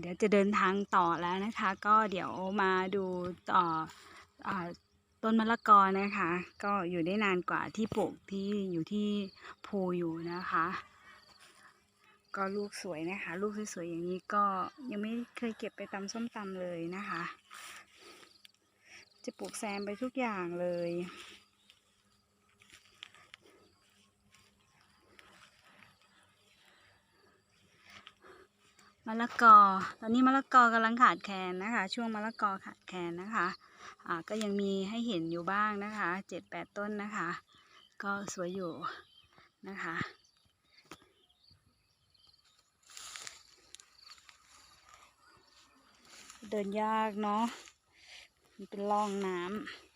เดี๋ยวจะเดินทางต่อแล้วนะคะ ก็เดี๋ยวมาดูต่ออต้นมะละกอนะคะ ก็อยู่ได้นานกว่าที่ปลูกที่อยู่ที่ภูอยู่นะคะ ก็ลูกสวยนะคะ ลูกสวยๆอย่างนี้ก็ยังไม่เคยเก็บไปตำส้มตำเลยนะคะ จะปลูกแซมไปทุกอย่างเลย มะละกอ ตอนนี้มะละกอกำลังขาดแคลนนะคะ ช่วงมะละกอขาดแคลนนะคะอ่าก็ยังมีให้เห็นอยู่บ้างนะคะเจ็ดแปดต้นนะคะ ก็สวยอยู่นะคะ เดินยากเนาะมันเป็นร่องน้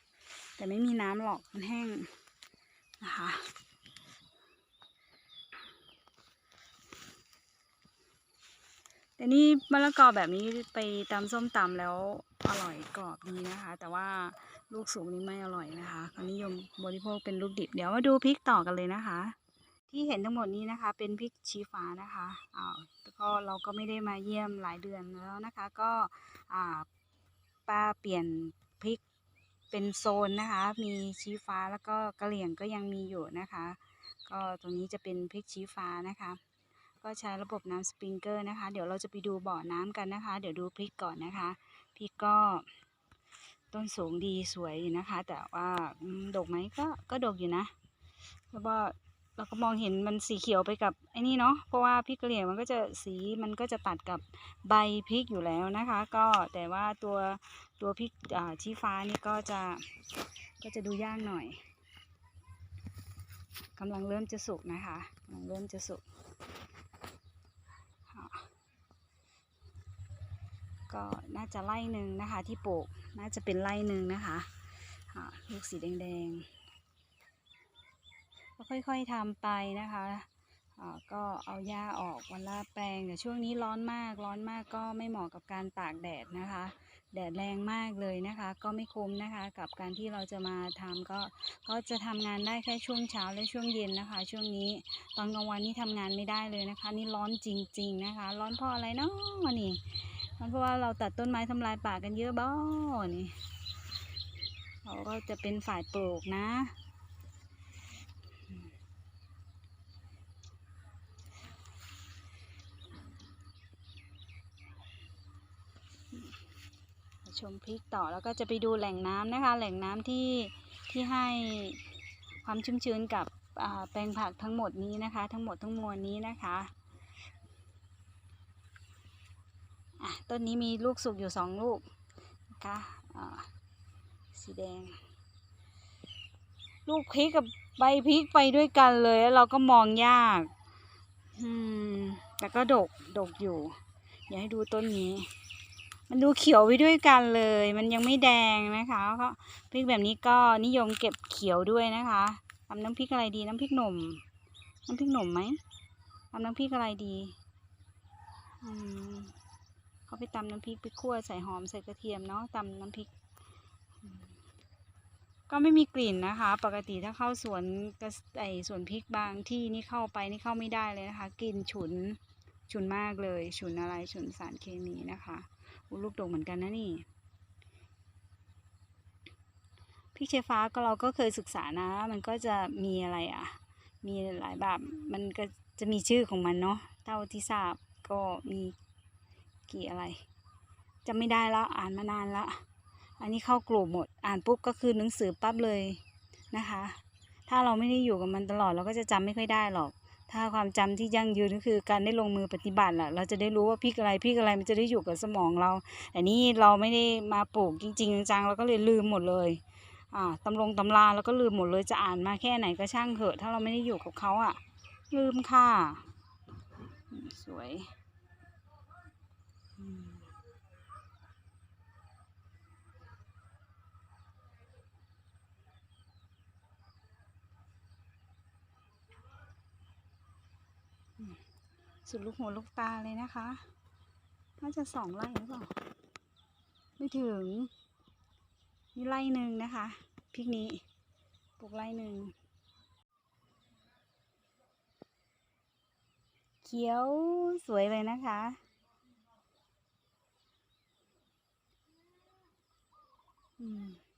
ำแต่ไม่มีน้ำหรอกมันแห้งนะคะ แต่นี่มะละกอแบบนี้ไปตำส้มตำแล้วอร่อยกรอบดีนะคะ แต่ว่าลูกสุกนี่ไม่อร่อยนะคะเขานิยมบริโภคเป็นลูกดิบ เดี๋ยวมาดูพริกต่อกันเลยนะคะ ที่เห็นทั้งหมดนี้นะคะ เป็นพริกชี้ฟ้านะคะอ้าวแล้วก็เราก็ไม่ได้มาเยี่ยมหลายเดือนแล้วนะคะ ก็อ่าป้าเปลี่ยนพริกเป็นโซนนะคะ มีชี้ฟ้าแล้วก็กระเหรี่ยงก็ยังมีอยู่นะคะ ก็ตรงนี้จะเป็นพริกชี้ฟ้านะคะ ก็ใช้ระบบน้ำสปริงเกอร์นะคะ เดี๋ยวเราจะไปดูบ่อน้ำกันนะคะ เดี๋ยวดูพริกก่อนนะคะ พริกก็ต้นสูงดีสวยอยู่นะคะ แต่ว่าอืมดกไหมก็ก็ดกอยู่นะ แล้วก็เราก็มองเห็นมันสีเขียวไปกับไอ้นี่เนาะ เพราะว่าพริกกะเหรี่ยงมันก็จะสีมันก็จะตัดกับใบพริกอยู่แล้วนะคะ ก็แต่ว่าตัวตัวพริกชี้ฟ้านี่ก็จะก็จะดูยากหน่อยกำลังเริ่มจะสุกนะคะกำลังเริ่มจะสุก ค่ะ ก็น่าจะไล่หนึ่งนะคะ ที่ปลูกน่าจะเป็นไล่หนึ่งนะคะลูกสีแดงๆก็ค่อยๆทำไปนะคะก็เอาหญ้าออกวันละแปลงแต่ช่วงนี้ร้อนมากร้อนมากก็ไม่เหมาะกับการตากแดดนะคะ แดดแรงมากเลยนะคะ ก็ไม่คุ้มนะคะ กับการที่เราจะมาทำก็ก็จะทำงานได้แค่ช่วงเช้าและช่วงเย็นนะคะ ช่วงนี้ตอนกลางวันนี่ทำงานไม่ได้เลยนะคะ นี่ร้อนจริง ๆ นะคะ ร้อนเพราะอะไรเนาะนี่ ร้อนเพราะว่าเราตัดต้นไม้ทำลายป่ากันเยอะบ้านี่เราก็จะเป็นฝ่ายปลูกนะชมพริกต่อแล้วก็จะไปดูแหล่งน้ำนะคะ แหล่งน้ำที่ที่ให้ความชุ่มชื้นกับแปลงผักทั้งหมดนี้นะคะ ทั้งหมดทั้งมวลนี้นะคะ อะต้นนี้มีลูกสุกอยู่สองลูกนะคะสีแดง ลูกพริกกับใบพริกไปด้วยกันเลยแล้วเราก็มองยากอืมแต่ก็ดกดกอยู่ อยากให้ดูต้นนี้ มันดูเขียวไปด้วยกันเลย มันยังไม่แดงนะคะเพราะพริกแบบนี้ก็นิยมเก็บเขียวด้วยนะคะทำน้ำพริกอะไรดีน้ำพริกหนุ่มน้ำพริกหนุ่มไหมทำน้ำพริกอะไรดี อืม เขาไปตำน้ำพริกไปคั่วใส่หอมใส่กระเทียมเนาะตำน้ำพริก ก็ไม่มีกลิ่นนะคะ ปกติถ้าเข้าสวนกระไอสวนพริกบางที่นี่เข้าไปนี่เข้าไม่ได้เลยนะคะกลิ่นฉุนฉุนมากเลยฉุนอะไรฉุนสารเคมีนะคะอุลูกดกเหมือนกันนะนี่พริกเชฟ้าก็เราก็เคยศึกษานะ มันก็จะมีอะไรอะ มีหลายแบบมันก็จะมีชื่อของมันเนาะเท่าที่ทราบก็มี กี่อะไรจำไม่ได้แล้วอ่านมานานละอันนี้เข้ากลุ่มหมด อ่านปุ๊บก็คือหนังสือปั๊บเลยนะคะ ถ้าเราไม่ได้อยู่กับมันตลอดเราก็จะจำไม่ค่อยได้หรอก ถ้าความจำที่ยั่งยืนก็คือการได้ลงมือปฏิบัติแหละเราจะได้รู้ว่าพิกอะไรพิกอะไรมันจะได้อยู่กับสมองเราแต่นี่เราไม่ได้มาปลูกจริง ๆ จังๆเราก็เลยลืมหมดเลยอ่าตำรงตำราแล้วก็ลืมหมดเลยจะอ่านมาแค่ไหนก็ช่างเถอะ ถ้าเราไม่ได้อยู่กับเขาอะลืมค่ะ สวย สุดลูกหัวลูกตาเลยนะคะ น่าจะสองไร่หรือเปล่า ไม่ถึง นี่ไร่หนึ่งนะคะ พริกนี้ ปลูกไร่หนึ่ง เขียวสวยเลยนะคะอืม